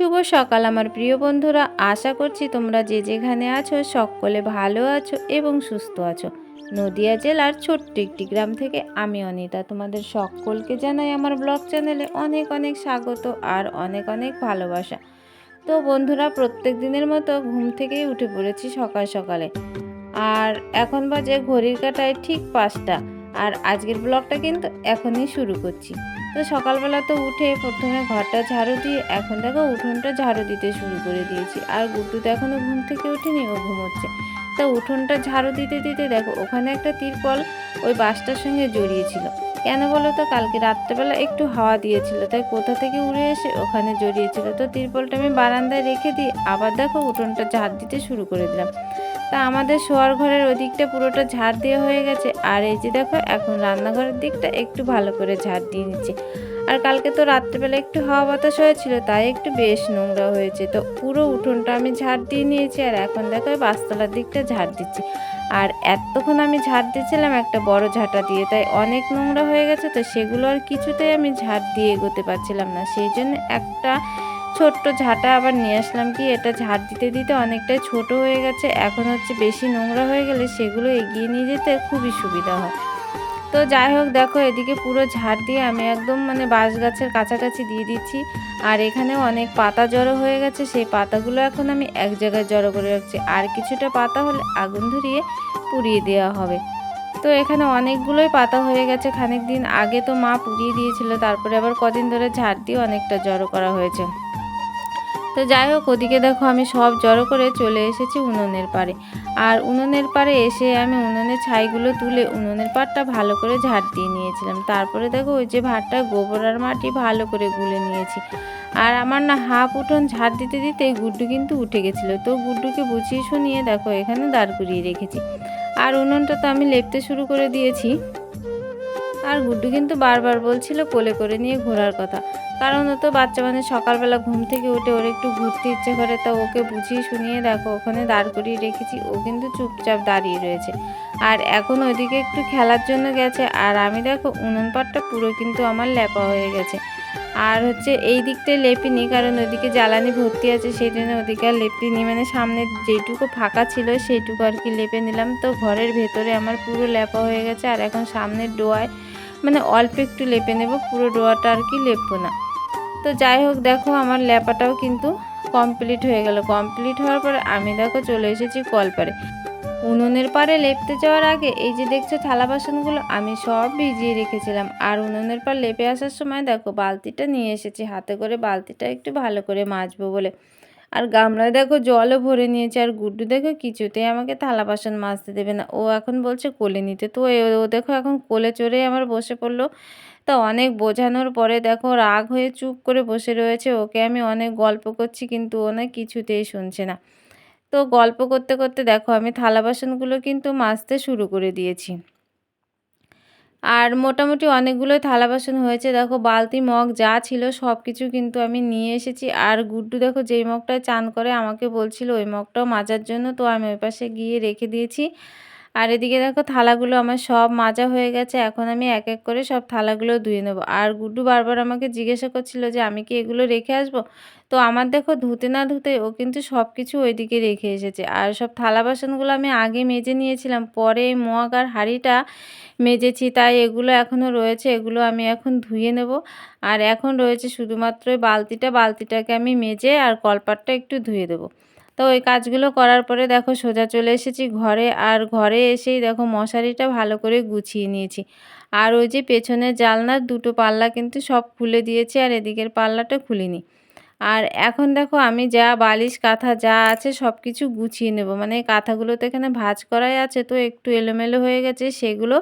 শুভ সকাল, আমার প্রিয় বন্ধুরা। আশা করছি তোমরা যে যেখানে আছো সকলে ভালো আছো এবং সুস্থ আছো। নদিয়া জেলার ছোট্ট একটি গ্রাম থেকে আমি অনিতা। তোমাদের সকলকে জানাই আমার ব্লগ চ্যানেলে অনেক অনেক স্বাগত আর অনেক অনেক ভালোবাসা। তো বন্ধুরা, প্রত্যেক দিনের মতো ঘুম থেকেই উঠে পড়েছি সকাল সকালে। আর এখন বাজে ঘড়ির কাটায় ঠিক পাঁচটা। আর আজকের ব্লগটা কিন্তু এখনই শুরু করছি। তো সকালবেলা তো উঠে প্রথমে ঘরটা ঝাড়ু দিয়ে, এখন দেখো উঠোনটা ঝাড়ু দিতে শুরু করে দিয়েছি। আর গুড্ডু তো এখনও ঘুম থেকে উঠেনি ও ঘুমোচ্ছে। তো উঠোনটা ঝাড়ু দিতে দিতে দেখো, ওখানে একটা তিরপল ওই বাসটার সঙ্গে জড়িয়েছিল। কেন বলো তো? কালকে রাত্রেবেলা একটু হাওয়া দিয়েছিল, তাই কোথা থেকে উড়ে এসে ওখানে জড়িয়েছিল। তো তিরপলটা আমি বারান্দায় রেখে দিই আবার দেখো উঠোনটা ঝাড় দিতে শুরু করে দিলাম। তা আমাদের শোয়ার ঘরের ওদিকটা পুরোটা ঝাড় দেওয়া হয়ে গেছে। আর এই যে দেখো, এখন রান্নাঘরের দিকটা একটু ভালো করে ঝাড় দিয়ে নিচ্ছে। আর কালকে তো রাত্রেবেলা একটু হাওয়া বাতাস হয়েছিল, তাই একটু বেশ নোংরা হয়েছে। তো পুরো উঠোনটা আমি ঝাড় দিয়ে নিয়েছি, আর এখন দেখো বাসতলার দিকটা ঝাড় দিচ্ছি। আর এতক্ষণ আমি ঝাড় দিয়েছিলাম একটা বড় ঝাঁটা দিয়ে, তাই অনেক নোংরা হয়ে গেছে, তো সেগুলো আর কিছুতেই আমি ঝাড় দিয়ে এগোতে পারছিলাম না। সেই জন্য একটা ছোট্ট ঝাঁটা আবার নিয়ে আসলাম কি? এটা ঝাড় দিতে দিতে অনেকটাই ছোট হয়ে গেছে। এখন হচ্ছে বেশি নোংরা হয়ে গেলে সেগুলো এগিয়ে নিয়ে যেতে খুবই সুবিধা হয়। তো যাই হোক, দেখো এদিকে পুরো ঝাড় দিয়ে আমি একদম মানে বাঁশ গাছের কাছাকাছি দিয়ে দিচ্ছি। আর এখানেও অনেক পাতা জড়ো হয়ে গেছে। সেই পাতাগুলো এখন আমি এক জায়গায় জড়ো করে রাখছি। আর কিছুটা পাতা হলে আগুন ধরিয়ে পুড়িয়ে দেওয়া হবে। তো এখানে অনেকগুলোই পাতা হয়ে গেছে খানিক দিন। আগে তো মা পুড়িয়ে দিয়েছিল, তারপরে আবার কদিন ধরে ঝাড় দিয়ে অনেকটা জড়ো করা হয়েছে। তো যাই হোক, ওদিকে দেখো আমি সব জড়ো করে চলে এসেছি উনুনের পাড়ে। আর উনুনের পাড়ে এসে আমি উনুনের ছাইগুলো তুলে উনুনের পাড়টা ভালো করে ঝাড় দিয়ে নিয়েছিলাম। তারপরে দেখো ওই যে ভাতটা গোবর আর মাটি ভালো করে গুলে নিয়েছি। আর আমার না হাফ উঠোন ঝাড় দিতে দিতে গুড্ডু কিন্তু উঠে গেছিল। তো গুড্ডুকে বুঝিয়ে শুনিয়ে দেখো এখানে দাঁড় করিয়ে রেখেছি। আর উনুনটা তো আমি লেপতে শুরু করে দিয়েছি। আর গুড্ডু কিন্তু বারবার বলছিল কোলে করে নিয়ে ঘোরার কথা। কারণ ও তো বাচ্চা মানে সকালবেলা ঘুম থেকে উঠে ওর একটু ঘুরতে ইচ্ছে করে, তা ওকে বুঝিয়ে শুনিয়ে দেখো, ওখানে দাঁড় করিয়ে রেখেছি, ও কিন্তু চুপচাপ দাঁড়িয়ে রয়েছে। আর এখন ওইদিকে একটু খেলার জন্য গেছে, আর আমি দেখো উনুন পাটটা পুরো কিন্তু আমার ল্যাপা হয়ে গেছে। আর হচ্ছে এই দিকটায় লেপিনি কারণ ওইদিকে জ্বালানি ভর্তি আছে, সেই জন্য ওদিকে আর লেপিনি মানে সামনে যেটুকু ফাঁকা ছিল, সেইটুকু আর কি লেপে নিলাম। তো ঘরের ভেতরে আমার পুরো লেপা হয়ে গেছে, আর এখন সামনের ডোয়ায় মানে অল্প একটু লেপে নেব, পুরো ডোয়াটা আর কি লেপবো না। তো যাই হোক, দেখো আমার ল্যাপাটাও কিন্তু কমপ্লিট হয়ে গেল। কমপ্লিট হওয়ার পর আমি দেখো চলে এসেছি কলপারে উনুনের পারে লেপতে যাওয়ার আগে এই যে দেখছ থালা বাসনগুলো, আমি সব ভিজিয়ে রেখেছিলাম। আর উনুনের পার লেপে আসার সময় দেখো বালতিটা নিয়ে এসেছি, হাতে করে বালতিটা একটু ভালো করে মাজবো বলে। আর গামলায় দেখো জলও ভরে নিয়েছে, আর গুড্ডু দেখো কিছুতেই আমাকে থালা বাসন মাজতে দেবে না। ও এখন বলছে কোলে নিতে। তো ও দেখো এখন কোলে চড়ে আমার বসে পড়ল। তা অনেক বোঝানোর পরে দেখো রাগ হয়ে চুপ করে বসে রয়েছে। ওকে আমি অনেক গল্প করছি, কিন্তু ও না কিছুতেই শুনছে না। তো গল্প করতে করতে দেখো আমি থালা বাসনগুলো কিন্তু মাজতে শুরু করে দিয়েছি। আর মোটামুটি অনেকগুলো থালা বাসন হয়েছে। দেখো বালতি, মগ যা ছিল সব কিছু কিন্তু আমি নিয়ে এসেছি। আর গুড্ডু দেখো যেই মগটায় চান করে আমাকে বলছিল, ওই মগটাও মাজার জন্য তো আমি ওই পাশে গিয়ে রেখে দিয়েছি। আর এদিকে দেখো থালাগুলো আমার সব মাজা হয়ে গেছে। এখন আমি এক এক করে সব থালাগুলো ধুয়ে নেব। আর গুড্ডু বারবার আমাকে জিজ্ঞাসা করছিল যে, আমি কি এগুলো রেখে আসব? তো আমার দেখো ধুতে না ধুতে ও কিন্তু সব কিছু ওইদিকে রেখে এসেছে। আর সব থালা বাসনগুলো আমি আগে মেজে নিয়েছিলাম, পরে মগ আর হাঁড়িটা মেজেছি। তাই এগুলো এখনও রয়েছে, এগুলো আমি এখন ধুয়ে নেব। আর এখন রয়েছে শুধুমাত্র বালতিটা, বালতিটাকে আমি মেজে আর কলপাটটা একটু ধুয়ে দেবো। তো ওই কাজগুলো করার পরে দেখো সোজা চলে এসেছি ঘরে। আর ঘরে এসেই দেখো মশারিটা ভালো করে গুছিয়ে নিয়েছি। আর ওই যে পেছনের জালনার দুটো পাল্লা কিন্তু সব খুলে দিয়েছি আর এদিকের পাল্লাটা খুলিনি। আর এখন দেখো আমি যা বালিশ, কাঁথা যা আছে সব কিছু গুছিয়ে নেব। মানে কাঁথাগুলো তো এখানে ভাজ করাই আছে, তো একটু এলোমেলো হয়ে গেছে, সেগুলো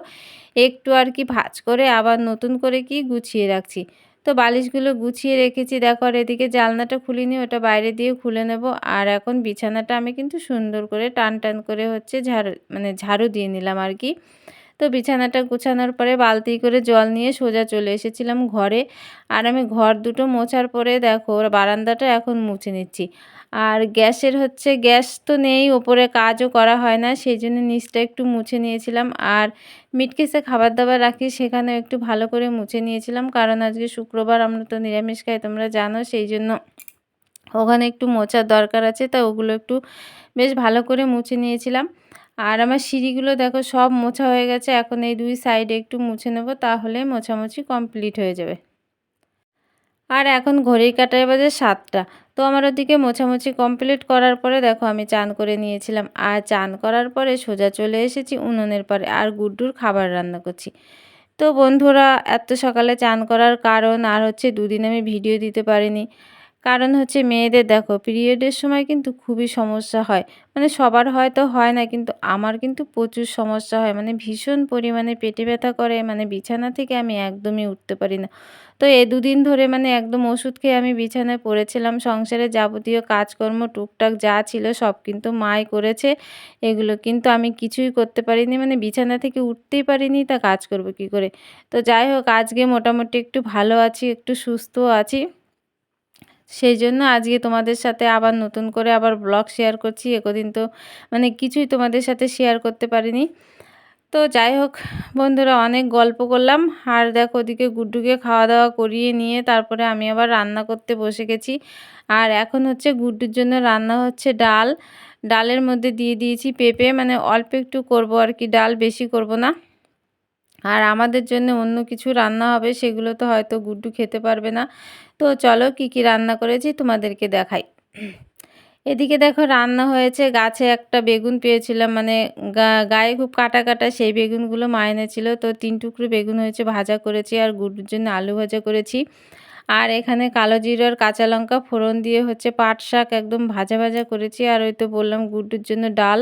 একটু আর কি ভাজ করে আবার নতুন করে কি গুছিয়ে রাখছি। তো বালিশগুলো গুছিয়ে রেখেছি। দেখো আর এদিকে জালনাটা খুলিনি, ওটা বাইরে দিয়ে খুলে নেব। আর এখন বিছানাটা আমি কিন্তু সুন্দর করে টান টান করে হচ্ছে ঝাড়ু মানে ঝাড়ু দিয়ে নিলাম আর কি। তো বিছানাটা গুছানোর পরে বালতি করে জল নিয়ে সোজা চলে এসেছিলাম ঘরে। আর আমি ঘর দুটো মোছার পরে দেখো বারান্দাটা এখন মুছে নিচ্ছি। আর গ্যাসের হচ্ছে গ্যাস তো নেই, ওপরে কাজও করা হয় না সেই জন্য নিচটা একটু মুছে নিয়েছিলাম। আর মিটকেসে খাবার দাবার রাখি সেখানে একটু ভালো করে মুছে নিয়েছিলাম। কারণ আজকে শুক্রবার, আমরা তো নিরামিষ খাই, তোমরা জানো সেই জন্য ওখানে একটু মোছার দরকার আছে তা ওগুলো একটু বেশ ভালো করে মুছে নিয়েছিলাম। আর আমার সিঁড়িগুলো দেখো সব মোছা হয়ে গেছে। এখন এই দুই সাইডে একটু মুছে নেব, তাহলে মোছামুছি কমপ্লিট হয়ে যাবে। আর এখন ঘড়ির কাটায় বাজে সাতটা। তো আমার ওদিকে মোছামুছি কমপ্লিট করার পরে দেখো আমি চান করে নিয়েছিলাম। আর চান করার পরে সোজা চলে এসেছি উনুনের পরে আর গুড্ডুর খাবার রান্না করছি। তো বন্ধুরা, এত সকালে চান করার কারণ আর হচ্ছে দুদিন আমি ভিডিও দিতে পারিনি। কারণ হচ্ছে মেয়েদের দেখো পিরিয়ডের সময় কিন্তু খুবই সমস্যা হয়। মানে সবার হয়তো হয় না, কিন্তু আমার কিন্তু প্রচুর সমস্যা হয়। মানে ভীষণ পরিমাণে পেটে ব্যথা করে মানে বিছানা থেকে আমি একদমই উঠতে পারি না। তো এ দুদিন ধরে মানে একদম ওষুধ খেয়ে আমি বিছানায় পড়েছিলাম। সংসারে যাবতীয় কাজকর্ম, টুকটাক যা ছিল সব কিন্তু মাই করেছে। এগুলো কিন্তু আমি কিছুই করতে পারিনি মানে বিছানা থেকে উঠতেই পারিনি, তা কাজ করব কি করে? তো যাই হোক, আজকে মোটামুটি একটু ভালো আছি, একটু সুস্থ আছি। সেই জন্য আজকে তোমাদের সাথে আবার নতুন করে আবার ব্লগ শেয়ার করছি। একদিন তো মানে কিছুই তোমাদের সাথে শেয়ার করতে পারিনি। তো যাই হোক বন্ধুরা, অনেক গল্প করলাম। আর দেখো ওদিকে গুড্ডুকে খাওয়া দাওয়া করিয়ে নিয়ে তারপরে আমি আবার রান্না করতে বসে গেছি। আর এখন হচ্ছে গুড্ডুর জন্য রান্না হচ্ছে ডাল। ডালের মধ্যে দিয়ে দিয়েছি পেঁপে মানে অল্প একটু করব আর কি, ডাল বেশি করব না। আর আমাদের জন্য অন্য কিছু রান্না হবে, সেগুলো তো হয়তো গুড্ডু খেতে পারবে না। তো চলো কি কি রান্না করেছি তোমাদেরকে দেখাই। এদিকে দেখো রান্না হয়েছে, গাছে একটা বেগুন পেয়েছিলাম মানে গায়ে খুব কাটা কাটা সেই বেগুনগুলো মায়নে ছিল তো তিন টুকরো বেগুন হয়েছে, ভাজা করেছি আর গুড্ডুর জন্য আলু ভাজা করেছি। আর এখানে কালো জিরার কাঁচা লঙ্কা ফোড়ন দিয়ে হচ্ছে পাট শাক একদম ভাজা ভাজা করেছি। আর ওই তো বললাম গুড্ডুর জন্য ডাল।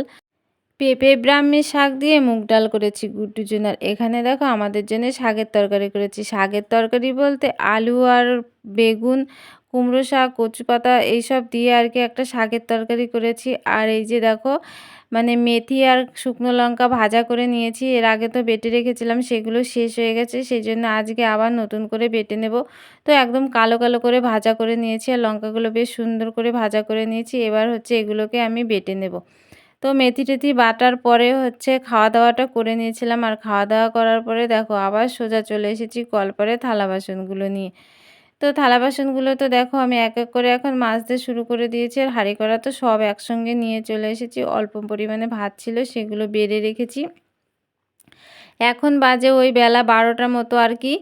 পেঁপে ব্রাহ্মী শাক দিয়ে মুগ ডাল করেছি গুড্ডু জন্য এখানে দেখো আমাদের জন্য শাকের তরকারি করেছি। শাকের তরকারি বলতে আলু আর বেগুন, কুমড়ো শাক কচু পাতা এইসব দিয়ে আর কি একটা শাকের তরকারি করেছি। আর এই যে দেখো মানে মেথি আর শুকনো লঙ্কা ভাজা করে নিয়েছি। এর আগে তো বেটে রেখেছিলাম, সেগুলো শেষ হয়ে গেছে। সেই জন্য আজকে আবার নতুন করে বেটে নেব। তো একদম কালো কালো করে ভাজা করে নিয়েছি আর লঙ্কাগুলো বেশ সুন্দর করে ভাজা করে নিয়েছি। এবার হচ্ছে এগুলোকে আমি বেটে নেব। তো মেথি টেথি বাটার পরে হচ্ছে খাওয়া দাওয়াটা করে নিয়েছিলাম। আর খাওয়া দাওয়া করার পরে দেখো আবার সোজা চলে এসেছি কলপরে থালা বাসনগুলো নিয়ে। তো থালা বাসনগুলো তো দেখো আমি এক এক করে এখন মাজতে শুরু করে দিয়েছি। আর হাঁড়ি করা তো সব একসঙ্গে নিয়ে চলে এসেছি। অল্প পরিমাণে ভাত ছিল সেগুলো বেড়ে রেখেছি। এখন বাজে ওই বেলা বারোটার মতো আর কি।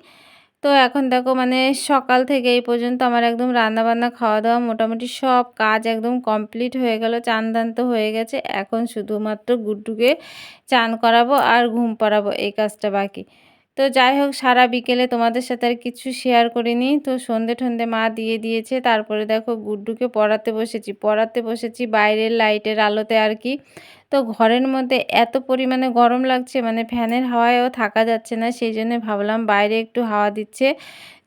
তো এখন দেখো মানে সকাল থেকে এই পর্যন্ত আমার একদম রান্নাবান্না খাওয়া দাওয়া মোটামুটি সব কাজ একদম কমপ্লিট হয়ে গেল চান দান তো হয়ে গেছে। এখন শুধুমাত্র গুড্ডুকে চান করাবো আর ঘুম পাড়াবো, এই কাজটা বাকি। তো যাই হোক, সারা বিকেলে তোমাদের সাথে আর কিছু শেয়ার করিনি। তো সন্ধে ঠন্ধে মা দিয়ে দিয়েছে। তারপরে দেখো গুড্ডুকে পড়াতে বসেছি। পড়াতে বসেছি বাইরের লাইটের আলোতে আর কি। তো ঘরের মধ্যে এত পরিমাণে গরম লাগছে মানে ফ্যানের হাওয়ায়ও থাকা যাচ্ছে না, সেই জন্য ভাবলাম বাইরে একটু হাওয়া দিচ্ছে।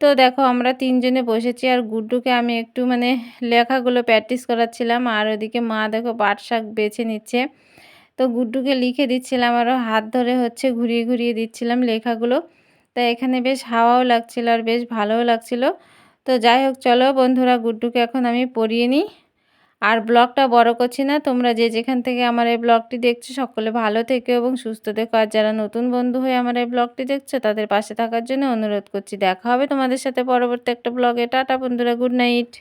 তো দেখো আমরা তিনজনে বসেছি আর গুড্ডুকে আমি একটু মানে লেখাগুলো প্র্যাকটিস করাচ্ছিলাম। আর ওদিকে মা দেখো পাট শাক বেছে নিচ্ছে। তো গুড্ডুকে লিখে দিচ্ছিলাম আরও হাত ধরে হচ্ছে ঘুরিয়ে ঘুরিয়ে দিচ্ছিলাম লেখাগুলো। তা এখানে বেশ হাওয়াও লাগছিল আর বেশ ভালোও লাগছিল। তো যাই হোক, চলো বন্ধুরা, গুড্ডুকে এখন আমি পড়িয়ে নিই। আর ব্লগটা বড় করছি না, তোমরা যে যেখান থেকে আমার এই ব্লগটি দেখছ, সকলে ভালো থেকো এবং সুস্থ থেকো। আর যারা নতুন বন্ধু হয়ে আমার এই ব্লগটি দেখছ, তাদের পাশে থাকার জন্য অনুরোধ করছি। দেখা হবে তোমাদের সাথে পরবর্তী একটা ব্লগে। টাটা বন্ধুরা, গুড নাইট।